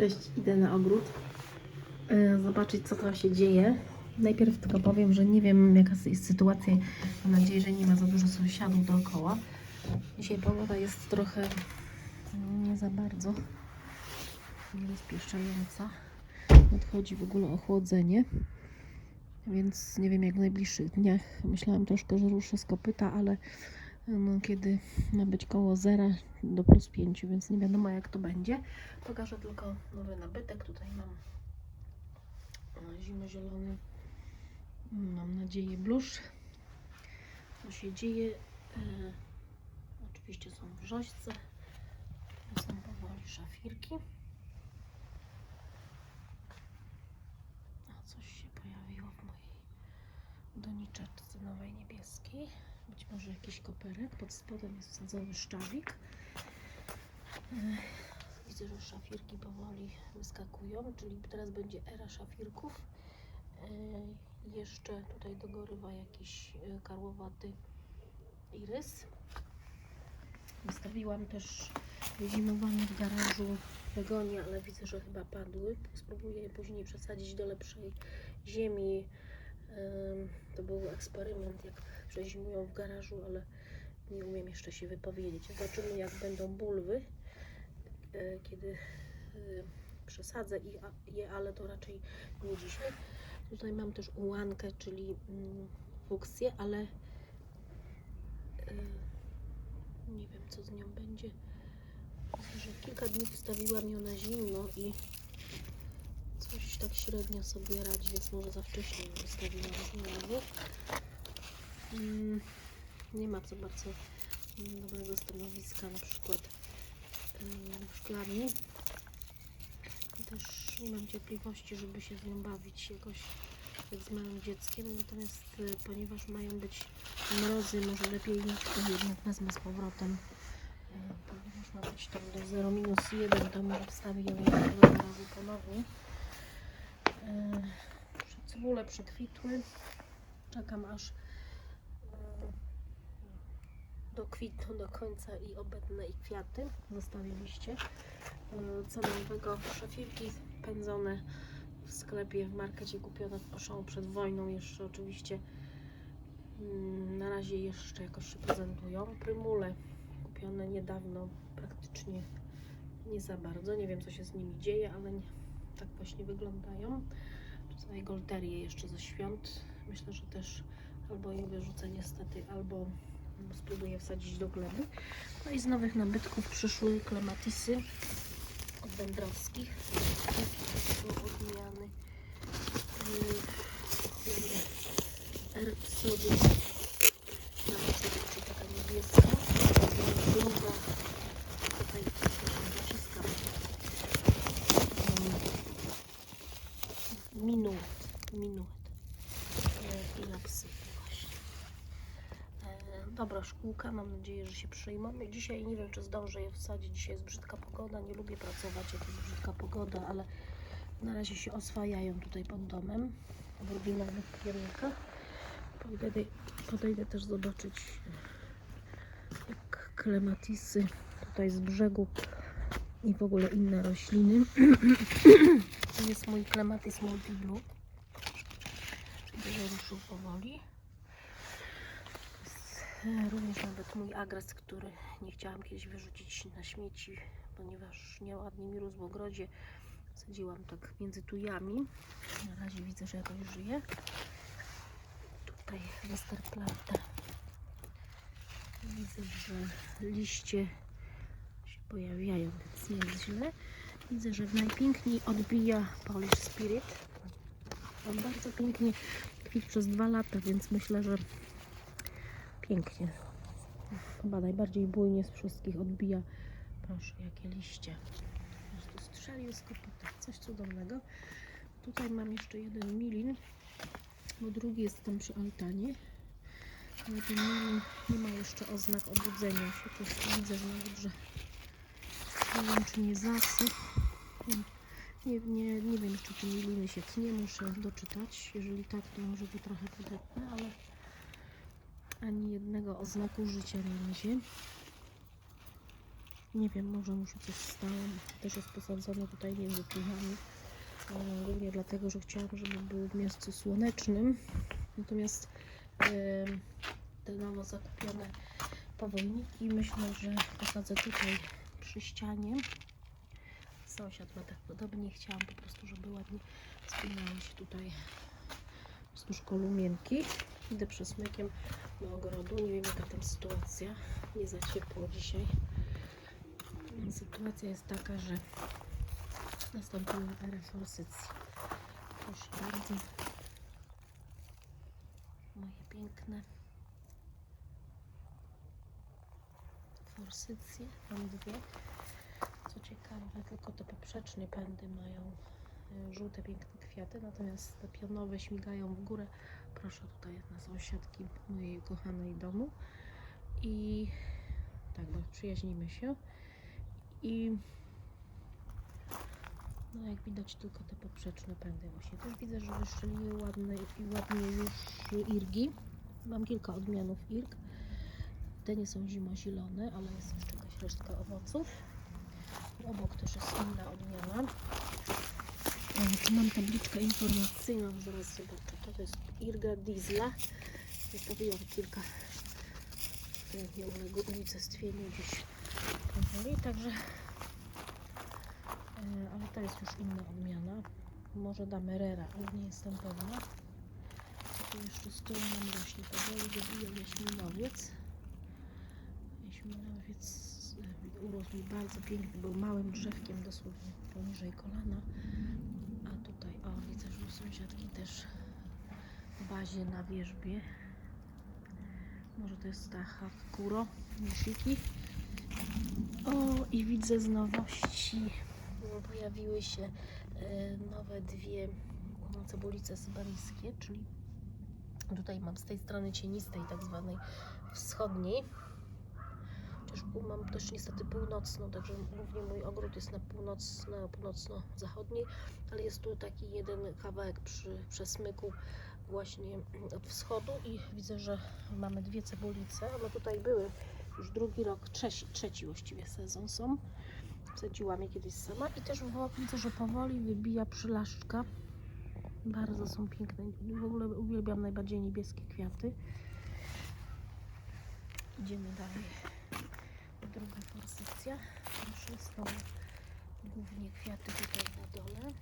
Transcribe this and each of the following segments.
Cześć, idę na ogród. e, Zobaczyć, co tam się dzieje. Najpierw tylko powiem, że nie wiem, jaka jest sytuacja. Mam nadzieję, że nie ma za dużo sąsiadów dookoła. Dzisiaj pogoda jest trochę mm, nie za bardzo rozpieszczająca. Nadchodzi w ogóle ochłodzenie. Więc nie wiem, jak w najbliższych dniach. Myślałam troszkę, że ruszę z kopyta, ale no, kiedy ma być koło zera do plus 5, więc nie wiadomo jak to będzie. Pokażę tylko nowy nabytek. Tutaj mam zimozielony, mam nadzieję, blusz. Co się dzieje? E, oczywiście są wrzośce, są powoli szafirki. A coś się pojawiło w mojej doniczeczce nowej niebieskiej. Być może jakiś koperek. Pod spodem jest wsadzony szczawik. Widzę, że szafirki powoli wyskakują, czyli teraz będzie era szafirków. Jeszcze tutaj dogorywa jakiś e, karłowaty irys. Wystawiłam też wyzimowane w garażu begonie, ale widzę, że chyba padły. Spróbuję je później przesadzić do lepszej ziemi. To był eksperyment, jak przezimują w garażu, ale nie umiem jeszcze się wypowiedzieć. Zobaczymy, jak będą bulwy, y, kiedy y, przesadzę je, ale to raczej nie dzisiaj. Tutaj mam też ułankę, czyli mm, fuksję, ale y, nie wiem, co z nią będzie. Że kilka dni wstawiłam ją na zimno i coś tak średnio sobie radzi, więc może za wcześnie wystawiłam znowu. Mm, nie ma co bardzo dobrego stanowiska, na przykład w szklarni. Też nie mam cierpliwości, żeby się z nią bawić jakoś jak z małym dzieckiem. Natomiast y, ponieważ mają być mrozy, może lepiej to jednak wezmę z powrotem. Y, Ponieważ ma być tam do 0 minus 1, to może wstawię ją razy ponownie. Cebule przekwitły. Czekam aż y, dokwitną do końca i obetnę i kwiaty. Zostawiliście. Co nowego? Szafirki pędzone w sklepie, w markecie kupione w przed wojną. Jeszcze oczywiście mm, na razie jeszcze jakoś się prezentują. Prymule kupione niedawno, praktycznie nie za bardzo. Nie wiem co się z nimi dzieje, ale nie, tak właśnie wyglądają. Tutaj golterie jeszcze ze świąt. Myślę, że też albo je wyrzucę niestety, albo spróbuję wsadzić do gleby. No i z nowych nabytków przyszły klematisy od Dębrowskich. Są odmiany Erbsody. Czy taka niebieska. Druga. Tutaj naciskam. Mm, Minuet. Minuet. E, I lapsy właśnie. E, Dobra szkółka, mam nadzieję, że się przyjmą. Dzisiaj nie wiem, czy zdążę je wsadzić. Dzisiaj jest brzydka pogoda. Nie lubię pracować, jak jest brzydka pogoda, ale na razie się oswajają tutaj pod domem w rubinowych kierunkach. Podejdę, podejdę też zobaczyć, jak klematisy tutaj z brzegu i w ogóle inne rośliny. To jest mój klematis multiblu. Będzie ruszył powoli. Również nawet mój agres, który nie chciałam kiedyś wyrzucić na śmieci, ponieważ nieładnie mi rósł w ogrodzie. Sadziłam tak między tujami. Na razie widzę, że jakoś żyje. Tutaj Westerplatte. Widzę, że liście się pojawiają, więc nie jest źle. Widzę, że najpiękniej odbija Polish Spirit. On bardzo pięknie kwit przez dwa lata, więc myślę, że pięknie. Chyba najbardziej bujnie z wszystkich odbija. Proszę, jakie liście. Po prostu strzelił z kopyta. Coś cudownego. Tutaj mam jeszcze jeden milin, bo drugi jest tam przy altanie. Ale ten milin nie ma jeszcze oznak obudzenia się. To jest, widzę, nawet, że nie wiem, czy nie zasyp. Nie, nie, nie wiem czy miliny się tnie. Muszę doczytać. Jeżeli tak, to może to trochę podetnę, ale ani jednego oznaku życia na razie. Nie wiem, może mu się coś stało. Też jest posadzony tutaj klinami. E, Głównie dlatego, że chciałam, żeby był w miejscu słonecznym. Natomiast em, te nowo zakupione powolniki myślę, że posadzę tutaj przy ścianie. Sąsiad ma tak podobnie. Chciałam po prostu, żeby ładnie spinały się tutaj wzdłuż kolumienki. Idę przesmykiem do ogrodu. Nie wiem jaka tam sytuacja. Nie za ciepło dzisiaj. Sytuacja jest taka, że nastąpiła era forsycji. Proszę bardzo. Moje piękne forsycje. Mam dwie. Co ciekawe, tylko te poprzeczne pędy mają żółte, piękne kwiaty, natomiast te pionowe śmigają w górę. Proszę tutaj na sąsiadki mojej kochanej domu. I tak, bo przyjaźnimy się. I no jak widać tylko te poprzeczne pędy właśnie. Też widzę, że wyszczeliły ładne i ładnie już irgi. Mam kilka odmianów irg. Te nie są zimozielone, ale jest jeszcze jakaś resztka owoców. Obok też jest inna odmiana. Tu mam tabliczkę informacyjną, zaraz zobaczę. To, jest Irga Diesla. Wystawiłam kilka, nie uległy unicestwieniu gdzieś powoli, także e, ale to jest już inna odmiana. Może Damerera, ale nie jestem pewna. Tu jeszcze z tyłu nam rośnie powoli, wybija jaśminowiec. Jaśminowiec urósł mi bardzo piękny, był małym drzewkiem, dosłownie poniżej kolana. A tutaj, o widzę, że u sąsiadki też w bazie na wierzbie. Może to jest ta Hakuro Nishiki. O, i widzę z nowości. No, Pojawiły się e, nowe dwie cebulice syberyjskie, czyli tutaj mam z tej strony cienistej, tak zwanej wschodniej. Pół- mam też niestety północną, także głównie mój ogród jest na północno, północno-zachodniej, ale jest tu taki jeden kawałek przy przesmyku właśnie od wschodu i widzę, że mamy dwie cebulice. One tutaj były już drugi rok, trzeci, trzeci właściwie sezon są. Wsadziłam je kiedyś sama i też widzę, że powoli wybija przylaszczka. Bardzo są piękne. W ogóle uwielbiam najbardziej niebieskie kwiaty. Idziemy dalej. Druga forsycja. Proszę, są głównie kwiaty tutaj na dole,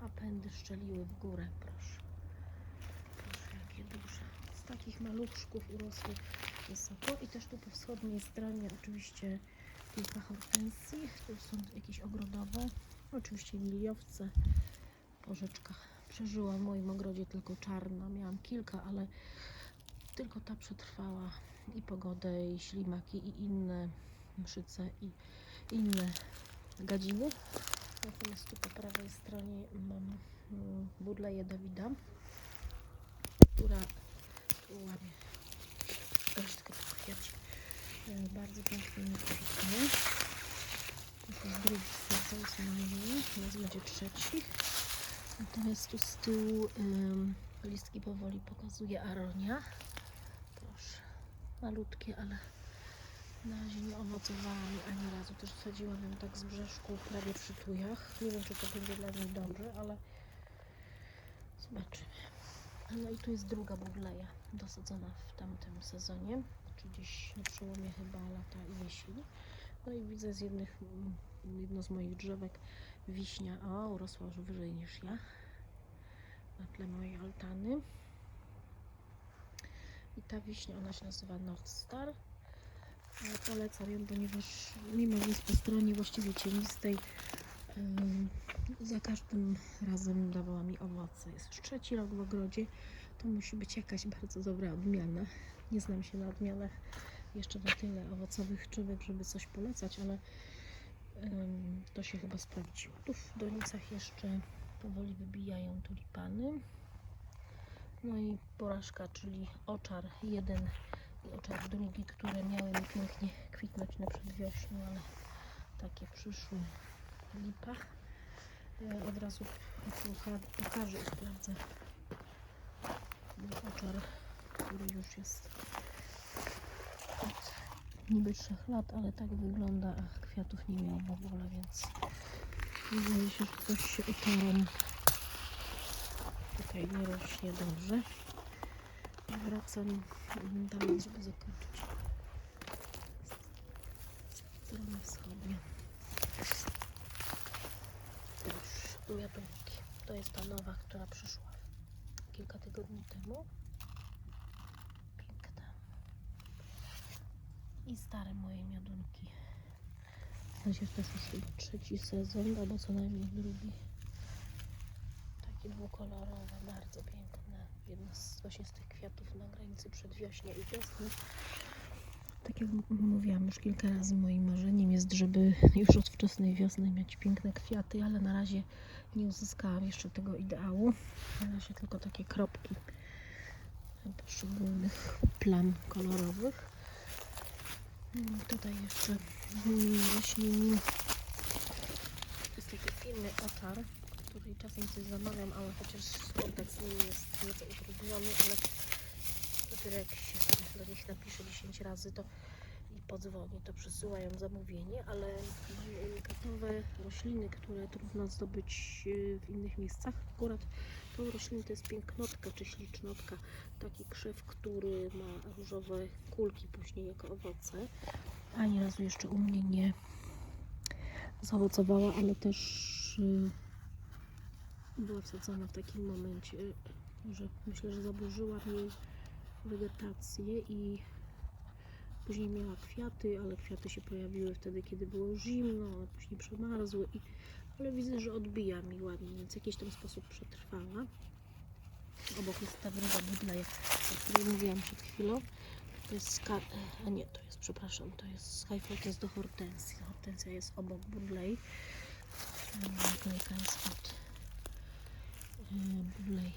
a pędy szczeliły w górę, proszę. Proszę, jakie duże. Z takich maluszków urosły wysoko i też tu po wschodniej stronie oczywiście kilka hortensji. Tu są jakieś ogrodowe, oczywiście liliowce, porzeczka. Przeżyła w moim ogrodzie tylko czarna. Miałam kilka, ale tylko ta przetrwała i pogodę, i ślimaki, i inne mszyce, i inne gadziny. Natomiast tu po prawej stronie mam mm, budleję Dawida, która tu łamie resztkę kwiaci. E, Bardzo pięknie mi. To jest drugi sezon z mojej, teraz będzie trzeci. Natomiast tu z tyłu listki powoli pokazuje aronia. Malutkie, ale na razie nie owocowała mi ani razu. Też wsadziłam ją tak z brzeszku prawie przy tujach. Nie wiem, czy to będzie dla niej dobrze, ale zobaczymy. No i tu jest druga budleja dosadzona w tamtym sezonie, czy gdzieś na przełomie chyba lata i jesieni. No i widzę z jednych, jedno z moich drzewek wiśnia, o, urosła już wyżej niż ja, na tle mojej altany. I ta wiśnia, ona się nazywa North Star. Polecam ją, ponieważ mimo, że jest po stronie właściwie cienistej, za każdym razem dawała mi owoce. Jest już trzeci rok w ogrodzie, to musi być jakaś bardzo dobra odmiana. Nie znam się na odmianach jeszcze na tyle owocowych drzewek, żeby coś polecać, ale to się chyba sprawdziło. Tu w donicach jeszcze powoli wybijają tulipany. No i porażka, czyli oczar jeden i oczar drugi, które miały mi pięknie kwitnąć na przedwiośniu, ale takie przyszły lipa. E, Od razu poka- pokażę i sprawdzę oczar, który już jest od niby 3 lat, ale tak wygląda, a kwiatów nie miał w ogóle, więc wydaje się, że coś się utarło. Tutaj nie rośnie dobrze. Wracam mm, dalej, żeby zakończyć stronę wschodnią. Też jabłki. To jest ta nowa, która przyszła kilka tygodni temu. Piękna. I stare moje miodunki. W sensie też już trzeci sezon, albo co najmniej drugi. Takie dwukolorowe, bardzo piękne. Jedno z, właśnie z tych kwiatów na granicy przedwiośnia i wiosny. Tak jak mówiłam już kilka razy, moim marzeniem jest, żeby już od wczesnej wiosny mieć piękne kwiaty, ale na razie nie uzyskałam jeszcze tego ideału. Na razie tylko takie kropki poszczególnych plam kolorowych. Mm, Tutaj jeszcze mm, to jest taki firmy Otar, której czasem coś zamawiam, ale chociaż kontakt z nimi jest nieco utrudniony, ale dopiero jak się do nich napisze 10 razy, to i podzwoni, to przysyłają zamówienie, ale mm, unikatowe rośliny, które trudno zdobyć y, w innych miejscach, akurat tą roślinę to jest pięknotka czy ślicznotka, taki krzew, który ma różowe kulki później jako owoce. Ani razu jeszcze u mnie nie zaowocowała, ale też y, była wsadzona w takim momencie, że myślę, że zaburzyła mi wegetację i później miała kwiaty, ale kwiaty się pojawiły wtedy, kiedy było zimno, one później przemarzły i ale widzę, że odbija mi ładnie, więc w jakiś tam sposób przetrwała. Obok jest ta wroga budleja, o której mówiłam przed chwilą. To jest ska... A nie, to jest, przepraszam, to jest Skyfall, to jest do hortensji. Hortensja jest obok budlej. Jest od e, budlej.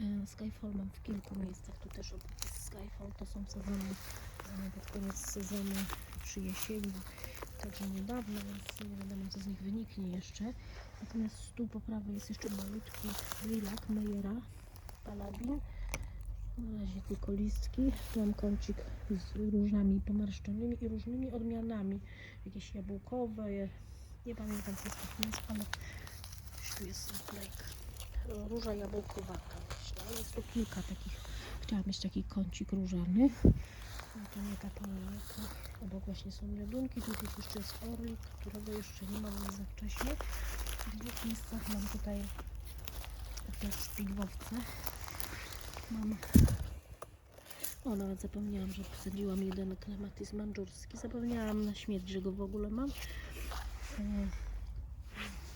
E, Skyfall mam w kilku miejscach, tu też obok jest Skyfall, to są sezony pod koniec sezonu przy jesieni, także niedawno, więc nie wiadomo co z nich wyniknie jeszcze. Natomiast tu po prawej jest jeszcze malutki lilac Mejera Paladin. Na razie tylko listki. Tu mam kącik z różami pomarszczonymi i różnymi odmianami. Jakieś jabłkowe, nie pamiętam co nazw, ale tu jest naklejka. Róża jabłkowata myślę. Jest tu kilka takich. Chciałam mieć taki kącik różany. No to nie ta paleta. Obok właśnie są miodunki. Tutaj jeszcze jest orlik, którego jeszcze nie mam za wcześnie. W dwóch miejscach mam tutaj też szpigwowce. Mam. O, nawet zapomniałam, że posadziłam jeden klematis mandżurski. Zapomniałam na śmierć, że go w ogóle mam.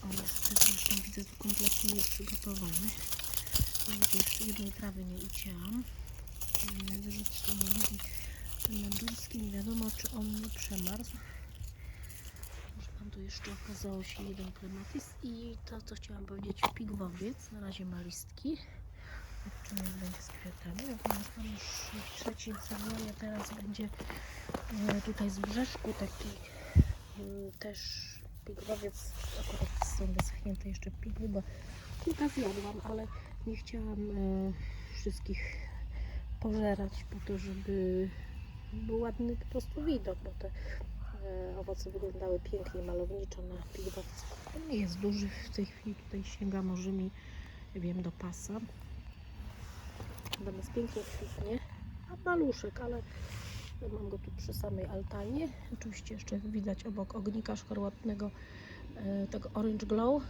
On też zresztą widzę tu kompletnie nieprzygotowany. Jeszcze jednej trawy nie ucięłam. I ten nie wiadomo, czy on nie przemarzł. Może mam tu jeszcze okazało się jeden klematis i to, co chciałam powiedzieć, pigwowiec. Na razie ma listki. Zobaczymy, będzie z kwiatami. Natomiast mam już w trzecim sezonie teraz będzie e, tutaj z brzeszku taki mm, pigwowiec. Akurat są wyschnięte jeszcze pigwy, bo kilka zjadłam, ale nie chciałam e, wszystkich pożerać po to, żeby był ładny po prostu widok, bo te e, owoce wyglądały pięknie, malowniczo na pigwowcu. On nie jest duży, w tej chwili tutaj sięga może mi, wiem, do pasa. Natomiast pięknie kwitnie. A maluszek, ale mam go tu przy samej altanie. Oczywiście jeszcze widać obok ognika szkarłatnego e, tego Orange Glow.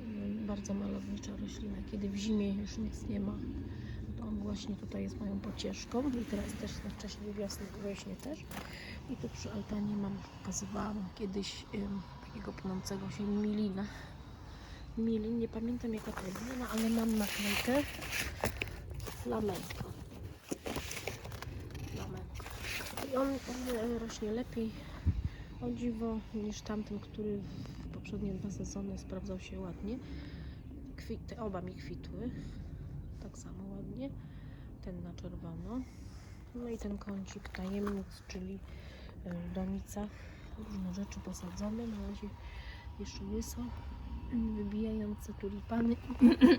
Mm, Bardzo malownicza roślina. Kiedy w zimie już nic nie ma, to on właśnie tutaj jest moją pocieszką. I teraz też na wcześniej wiosny, wiośnie też. I tu przy altanie mam, pokazywałam kiedyś ym, takiego pnącego się milina. Milin, nie pamiętam jaka to jest zmiana, ale mam naklejkę flamenco. I on, on e, rośnie lepiej, o dziwo, niż tamten, który w poprzednie dwa sezony sprawdzał się ładnie. Kwity, oba mi kwitły, tak samo ładnie. Ten na czerwono. No i ten kącik tajemnic, czyli e, w różne rzeczy posadzone. Na razie jeszcze łyso wybijające tulipany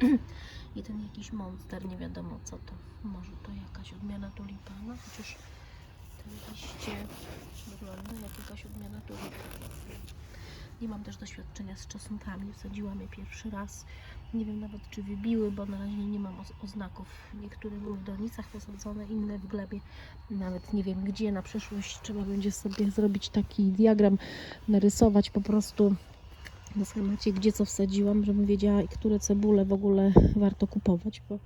i ten jakiś monster, nie wiadomo co to. Może to jakaś odmiana tulipana, chociaż liście wygląda jak jakaś odmiana. Nie mam też doświadczenia z czosnkami, wsadziłam je pierwszy raz. Nie wiem nawet czy wybiły, bo na razie nie mam oz- oznaków. Niektóre były w donicach posadzone, inne w glebie. Nawet nie wiem gdzie. Na przyszłość trzeba będzie sobie zrobić taki diagram, narysować po prostu na schemacie, gdzie co wsadziłam, żebym wiedziała, które cebule w ogóle warto kupować, bo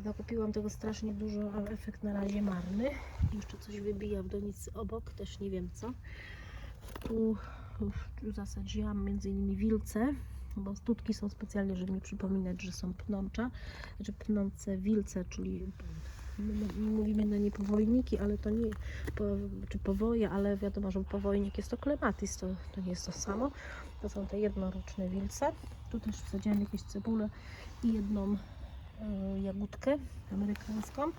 nakupiłam tego strasznie dużo, ale efekt na razie marny. Jeszcze coś wybija w donicy obok, też nie wiem co. Tu, zasadziłam między innymi wilce, bo tutki są specjalnie, żeby mi przypominać, że są pnącza, znaczy pnące wilce, czyli my mówimy na nie powojniki, ale to nie, po, czy powoje, ale wiadomo, że powojnik jest to klematis, to, to nie jest to samo. To są te jednoroczne wilce. Tu też wsadziłam jakieś cebulę i jedną jagódkę amerykańską.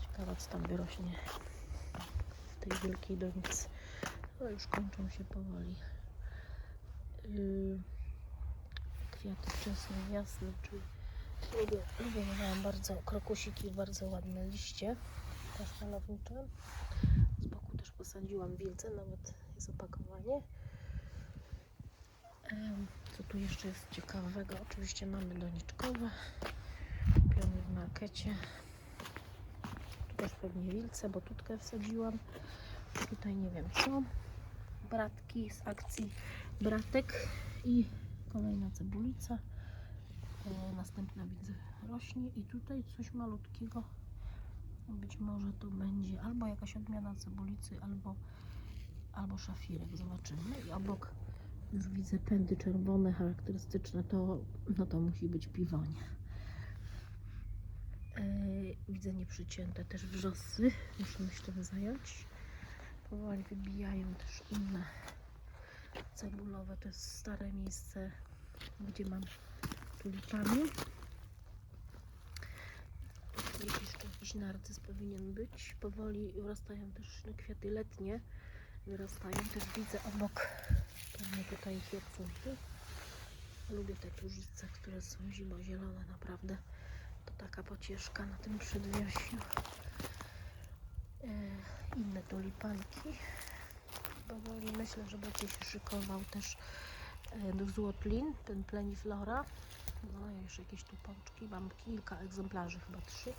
Ciekawa, co tam wyrośnie w tej wielkiej donicy. No już kończą się powoli. Yy, kwiaty wczesne, jasne, czyli lubię, lubię bardzo krokusiki, bardzo ładne liście kasztanownicze. Z boku też posadziłam wilce, nawet jest opakowanie. Em, Co tu jeszcze jest ciekawego? Oczywiście mamy doniczkowe, kupione w markecie. Tu też pewnie wilce, bo tutkę wsadziłam. Tutaj nie wiem co. Bratki z akcji Bratek i kolejna cebulica. E, Następna widzę rośnie i tutaj coś malutkiego. Być może to będzie albo jakaś odmiana cebulicy, albo, albo szafirek. Zobaczymy. I obok już widzę pędy czerwone, charakterystyczne. To, no to musi być piwonie. E, widzę nieprzycięte też wrzosy. Muszę się tym zająć. Powoli wybijają też inne cebulowe. To jest stare miejsce, gdzie mam tulipany. Jeszcze jakiś narcyz powinien być. Powoli wrastają też kwiaty letnie. Wyrastają też widzę obok pewnie tutaj hyacynthy. Lubię te tużyce, które są zimozielone naprawdę. To taka pocieszka na tym przedwiośniu. E, inne tulipanki. Powoli myślę, że będzie się szykował też e, złotlin, ten pleniflora. No i jeszcze jakieś tu pączki. Mam kilka egzemplarzy, chyba trzy.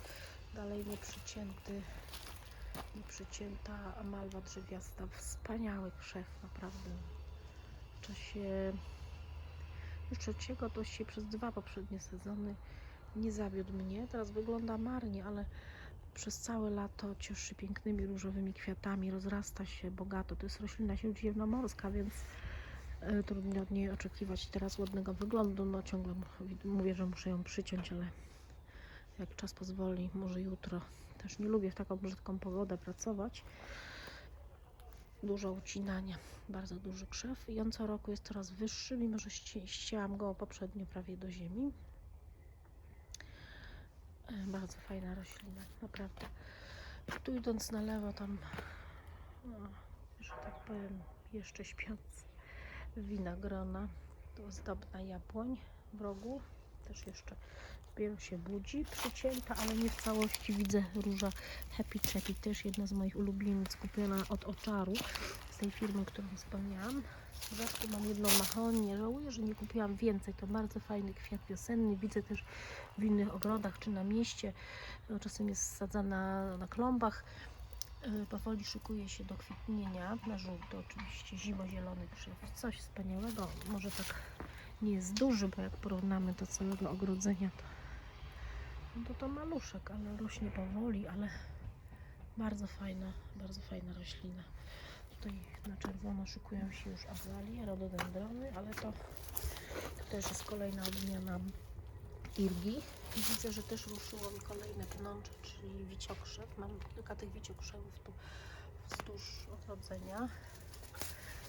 Dalej nieprzycięty, nieprzycięta malwa drzewiasta. Wspaniały krzew, naprawdę. W czasie już trzeciego, to się przez dwa poprzednie sezony nie zawiódł mnie. Teraz wygląda marnie, ale przez całe lato cieszy pięknymi różowymi kwiatami, rozrasta się bogato. To jest roślina śródziemnomorska, więc e, trudno od niej oczekiwać teraz ładnego wyglądu. No ciągle mówię, że muszę ją przyciąć, ale jak czas pozwoli, może jutro. Też nie lubię w taką brzydką pogodę pracować. Dużo ucinania, bardzo duży krzew i on co roku jest coraz wyższy, mimo że ści- ścięłam go poprzednio prawie do ziemi. E, Bardzo fajna roślina, naprawdę. Tu idąc na lewo, tam, no, że tak powiem, jeszcze śpiąc winogrona. Tu ozdobna jabłoń w rogu, też jeszcze dopiero się budzi, przycięta, ale nie w całości. Widzę róża Happy Chappy, też jedna z moich ulubienic, kupiona od Oczaru, z tej firmy, którą wspomniałam. W dodatku mam jedną mahonię, żałuję, że nie kupiłam więcej, to bardzo fajny kwiat wiosenny. Widzę też w innych ogrodach czy na mieście. Czasem jest sadzana na klombach. Yy, Powoli szykuje się do kwitnienia. Na żółto oczywiście zimozielony krzew. Coś wspaniałego. Może tak nie jest duży, bo jak porównamy do całego ogrodzenia, to, no to to maluszek, ale rośnie powoli, ale bardzo fajna, bardzo fajna roślina. Tutaj na czerwono szykują się już azalie, rododendrony, ale to, to też jest kolejna odmiana irgi. Widzę, że też ruszyło mi kolejne pnącze, czyli wiciokrzew. Mam kilka tych wiciokrzewów tu wzdłuż ogrodzenia.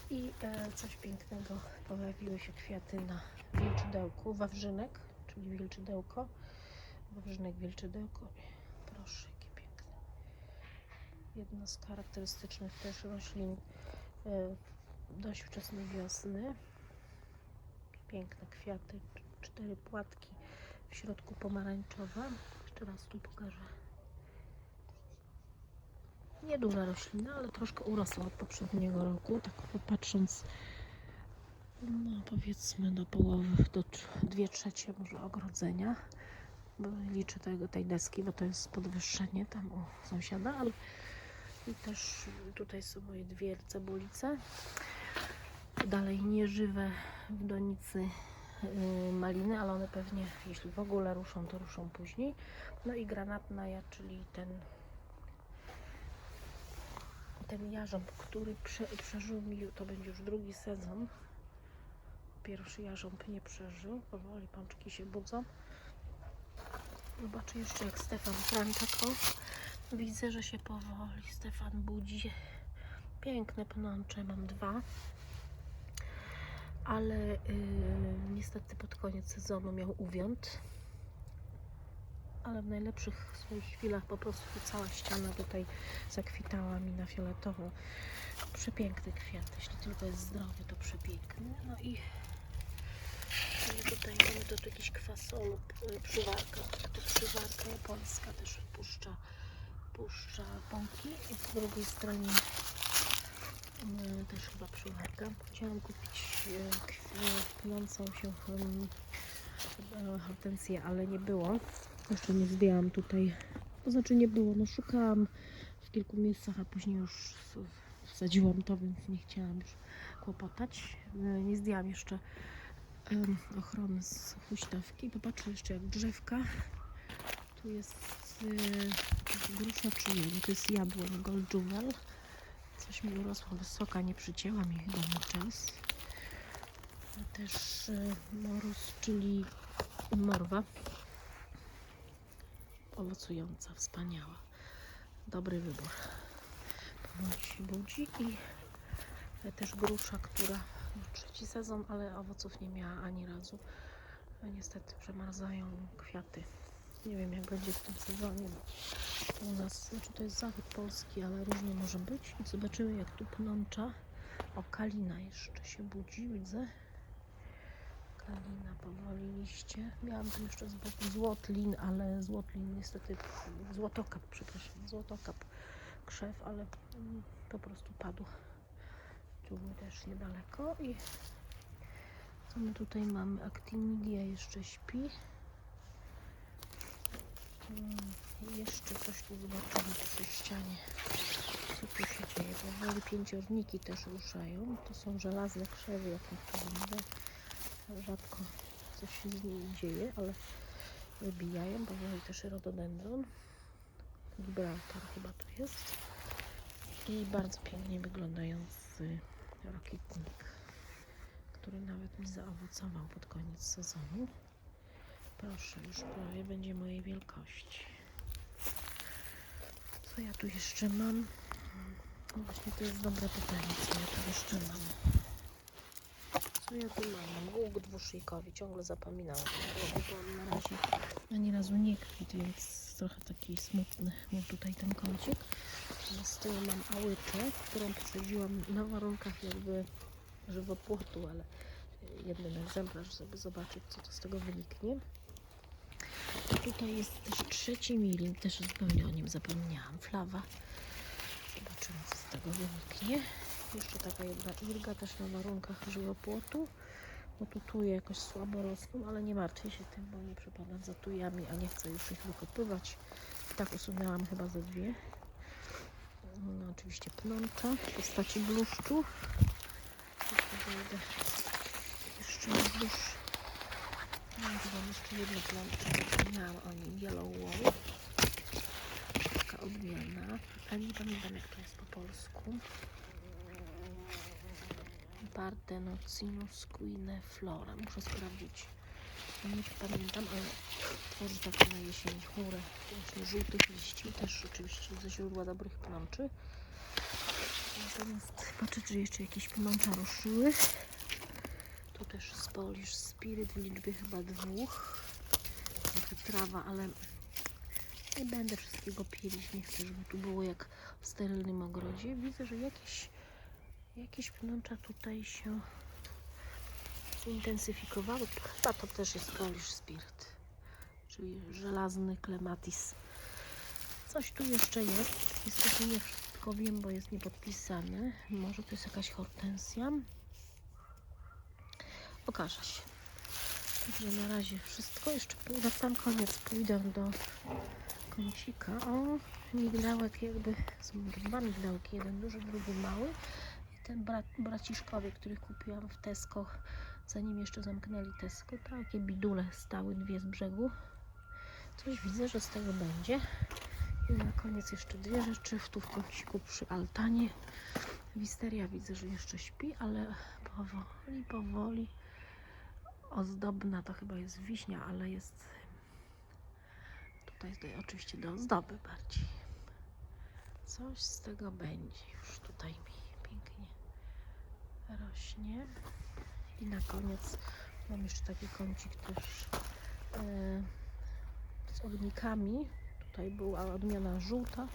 I e, coś pięknego, pojawiły się kwiaty na wilczydełku, wawrzynek, czyli wilczydełko. Wawrzynek, wilczydełko. Proszę, jakie piękne. Jedna z charakterystycznych też roślin e, dość wczesnej wiosny. Piękne kwiaty, cz- cztery płatki, w środku pomarańczowe. Jeszcze raz tu pokażę. Nieduża roślina, ale troszkę urosła od poprzedniego roku. Tak patrząc, no powiedzmy do połowy, do tr- dwie trzecie może ogrodzenia. Bo liczę tego, tej deski, bo to jest podwyższenie tam u sąsiada, ale i też tutaj są moje dwie cebulice. Dalej nieżywe w donicy yy, maliny, ale one pewnie, jeśli w ogóle ruszą, to ruszą później. No i granatna czyli ten ten jarząb, który prze, przeżył mi, to będzie już drugi sezon. Pierwszy jarząb nie przeżył, powoli pączki się budzą. Zobaczę jeszcze jak Stefan Franczak. O, widzę, że się powoli Stefan budzi. Piękne pnącze, mam dwa. Ale yy, niestety pod koniec sezonu miał uwiąd. Ale w najlepszych swoich chwilach po prostu cała ściana tutaj zakwitała mi na fioletowo. Przepiękny kwiat, jeśli tylko jest zdrowy, to przepiękny. No i i tutaj mamy tu jakiś kwasolub, y, przywarka, to przywarka japońska też puszcza, puszcza pąki i po drugiej stronie y, też chyba przywarka. Chciałam kupić y, kwi- pnącą się hortensję, ale nie było. Jeszcze nie zdjęłam tutaj, to znaczy nie było, no szukałam w kilku miejscach, a później już wsadziłam to, więc nie chciałam już kłopotać. Y, Nie zdjęłam jeszcze ochrony z huśtawki. Popatrzę jeszcze jak drzewka. Tu jest y, grusza czy nie, to jest jabłoń Gold Jewel. Coś mi urosło wysoka, nie przycięła mi chyba na czas. Też y, morus, czyli morwa. Owocująca, wspaniała. Dobry wybór. Się budzi i też grusza, która trzeci sezon, ale owoców nie miała ani razu. Niestety przemarzają kwiaty. Nie wiem jak będzie w tym sezonie. U nas, znaczy to jest zachód Polski, ale różnie może być. Zobaczymy jak tu pnącza. O, kalina jeszcze się budzi, widzę. Kalina powoli liście. Miałam tu jeszcze z boku złotlin, ale złotlin niestety, złotokap, przepraszam, złotokap krzew, ale mm, po prostu padł. Tu też niedaleko i co my tutaj mamy? Actinidia jeszcze śpi. Mm, jeszcze coś tu zobaczymy przy ścianie. Co tu się dzieje? Powoli pięciorniki też ruszają. To są żelazne krzewy, jak niektórzy mówią. Rzadko coś się z nimi dzieje, ale wybijają. Powoli też rododendron. Gibraltar chyba tu jest. I bardzo pięknie wyglądający rokitnik, który nawet mi zaowocował pod koniec sezonu. Proszę, już prawie będzie mojej wielkości. Co ja tu jeszcze mam? No właśnie to jest dobre pytanie, co ja tu jeszcze mam. Co ja tu mam? Łuk dwuszyjkowy, ciągle zapominam. Bo na razie ani razu nie kwit, więc trochę taki smutny mam tutaj ten kącik. Z tyłu mam ałykę, którą posadziłam na warunkach jakby żywopłotu, ale jeden egzemplarz, żeby zobaczyć, co to z tego wyniknie. Tutaj jest też trzeci miling, też zupełnie o nim zapomniałam. Flawa. Zobaczymy, co z tego wyniknie. Jeszcze taka jedna irga, też na warunkach żywopłotu. Bo tu tuje jakoś słabo rosną, ale nie martwię się tym, bo nie przepadam za tujami, a nie chcę już ich wykopywać. Tak usunęłam chyba ze dwie. No, oczywiście pnącza w postaci bluszczu. Jeszcze jeszcze wzdłuż. No, mam jeszcze jedno pnącze, zapomniałam o nim. Yellow Wall. Taka odmiana. A nie pamiętam jak to jest po polsku. Parthenocinus quine flora. Muszę sprawdzić. Nie pamiętam, ale tworzy taką na jesień chmurę właśnie żółtych liści. Też oczywiście ze źródła dobrych pnączy. Natomiast patrzę, czy jeszcze jakieś pnącza ruszyły. Tu też Polish Spirit w liczbie chyba dwóch. Trochę trawa, ale nie będę wszystkiego pielić. Nie chcę, żeby tu było jak w sterylnym ogrodzie. Widzę, że jakieś, jakieś pnącza tutaj się zintensyfikowały. Chyba to też jest Polish Spirit, czyli żelazny klematis. Coś tu jeszcze jest. Niestety nie tylko wiem, bo jest niepodpisany. Może to jest jakaś hortensja. Okaże się. Także na razie wszystko. Jeszcze na sam koniec pójdę do kącika. O, migdałek jakby, są dwa migdałki, jeden duży, drugi mały. Ten brat, braciszkowie, których kupiłam w Tesco, zanim jeszcze zamknęli Tesco, takie bidule stały dwie z brzegu. Coś widzę, że z tego będzie. I na koniec jeszcze dwie rzeczy. Tu w kąciku przy altanie. Wisteria widzę, że jeszcze śpi, ale powoli, powoli. Ozdobna to chyba jest wiśnia, ale jest tutaj, tutaj oczywiście do ozdoby bardziej. Coś z tego będzie. Już tutaj mi pięknie rośnie. I na koniec mam jeszcze taki kącik też e, z ognikami. Tutaj była odmiana żółta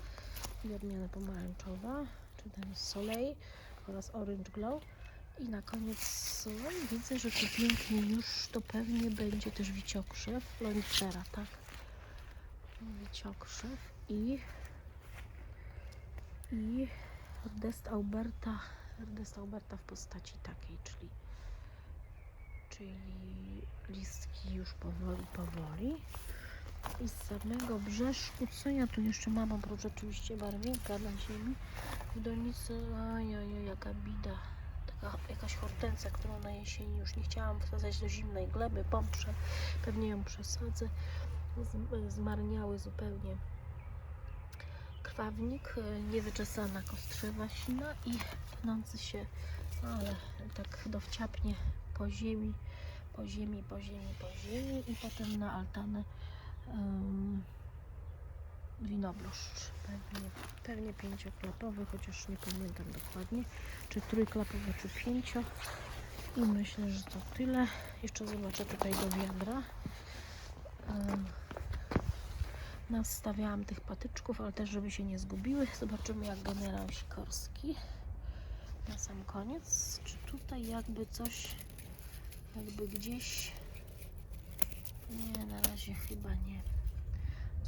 i odmiana pomarańczowa, czy ten Soleil oraz Orange Glow. I na koniec no widzę, że to pięknie już to pewnie będzie też wiciokrzew, lonicera, tak? Wiciokrzew i i Rdest Alberta, Rdest Alberta w postaci takiej, czyli czyli listki już powoli, powoli. I z samego brzeszku, co ja tu jeszcze mam, oprócz oczywiście barwinka na ziemi, w donicy, ojoj, jaka bida, taka jakaś hortencja, którą na jesieni już nie chciałam wsadzać do zimnej gleby, pomprze, pewnie ją przesadzę, zmarniały zupełnie krwawnik, e, niewyczesana kostrzewa sina i tnący się, ale tak dowciapnie po ziemi, po ziemi, po ziemi, po ziemi i potem na altanę um, winobluszcz. Pewnie, pewnie pięcioklapowy, chociaż nie pamiętam dokładnie, czy trójklapowy, czy pięcio. I myślę, że to tyle. Jeszcze zobaczę tutaj do wiadra. Um, nastawiałam tych patyczków, ale też żeby się nie zgubiły. Zobaczymy jak generał Sikorski na sam koniec. Czy tutaj jakby coś, jakby gdzieś. Nie, na razie chyba nie.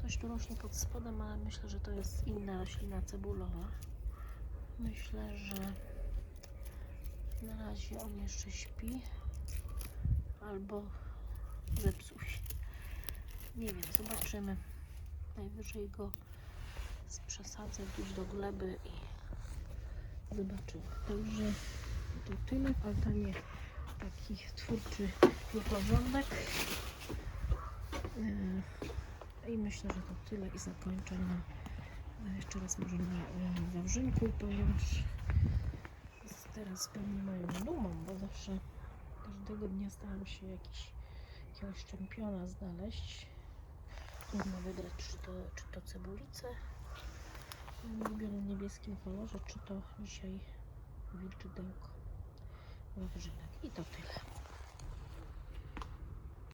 Coś tu rośnie pod spodem, ale myślę, że to jest inna roślina cebulowa. Myślę, że na razie on jeszcze śpi albo zepsuł się. Nie wiem, zobaczymy. Najwyżej go przesadzę gdzieś do gleby i zobaczymy. Także to tyle. W altanie taki twórczy nieporządek. Yy, I myślę, że to tyle i zakończę na e, jeszcze raz może na e, Wawrzynku, ponieważ teraz pewnie moją dumą, bo zawsze każdego dnia staram się jakiś, jakiegoś czempiona znaleźć. Trudno wybrać, czy to, czy to cebulicę w niebieskim kolorze, czy to dzisiaj wilczydełko wawrzynek. I to tyle.